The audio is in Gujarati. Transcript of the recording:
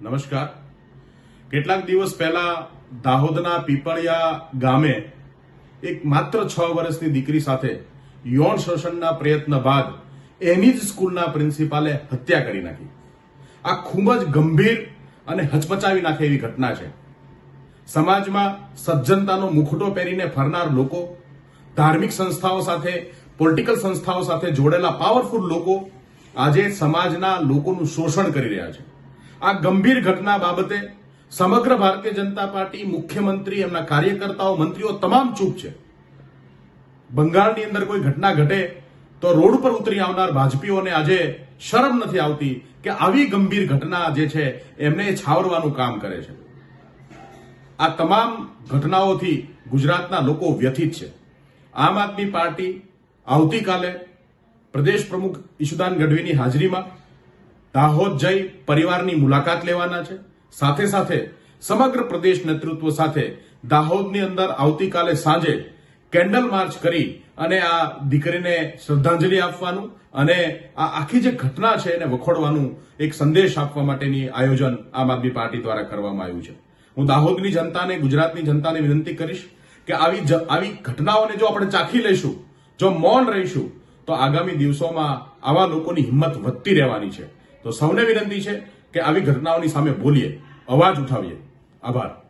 નમસ્કાર. કેટલાક દિવસ પહેલા દાહોદના પીપળિયા ગામે એક માત્ર છ વર્ષની દીકરી સાથે યૌન શોષણના પ્રયત્ન બાદ એની જ સ્કૂલના પ્રિન્સિપાલે હત્યા કરી નાખી. આ ખૂબ જ ગંભીર અને હચમચાવી નાખે એવી ઘટના છે. સમાજમાં સજ્જનતાનો મુખોટો પહેરીને ફરનાર લોકો, ધાર્મિક સંસ્થાઓ સાથે, પોલિટિકલ સંસ્થાઓ સાથે જોડેલા પાવરફુલ લોકો આજે સમાજના લોકોનું શોષણ કરી રહ્યા છે. આ ગંભીર ઘટના બાબતે સમગ્ર ભારતીય જનતા પાર્ટી, મુખ્યમંત્રી, એમના કાર્યકર્તાઓ, મંત્રીઓ તમામ ચૂપ છે. બંગાળની અંદર કોઈ ઘટના ઘટે તો રોડ પર ઉતરી આવનાર ભાજપીઓને આજે શરમ નથી આવતી કે આવી ગંભીર ઘટના જે છે, એમને છાવરવાનું કામ કરે છે. આ તમામ ઘટનાઓથી ગુજરાતના લોકો વ્યથિત છે. આમ આદમી પાર્ટી આવતીકાલે પ્રદેશ પ્રમુખ ઈશુદાન ગઢવીની હાજરીમાં દાહોદ જઈ પરિવારની મુલાકાત લેવાના છે. સાથે સાથે સમગ્ર પ્રદેશ નેતૃત્વ સાથે દાહોદની અંદર આવતીકાલે સાંજે કેન્ડલ માર્ચ કરી અને આ દીકરીને શ્રદ્ધાંજલિ આપવાનું અને આ આખી જે ઘટના છે એને વખોડવાનું એક સંદેશ આપવા માટેની આયોજન આમ આદમી પાર્ટી દ્વારા કરવામાં આવ્યું છે. હું દાહોદની જનતાને, ગુજરાતની જનતાને વિનંતી કરીશ કે આવી આવી ઘટનાઓને જો આપણે ચાખી લઈશું, જો મૌન રહીશું, તો આગામી દિવસોમાં આવા લોકોની હિંમત વધતી રહેવાની છે. તો સૌને વિનંતી છે કે આવી ઘટનાઓની સામે બોલીએ અવાજ ઉઠાવીએ. આભાર.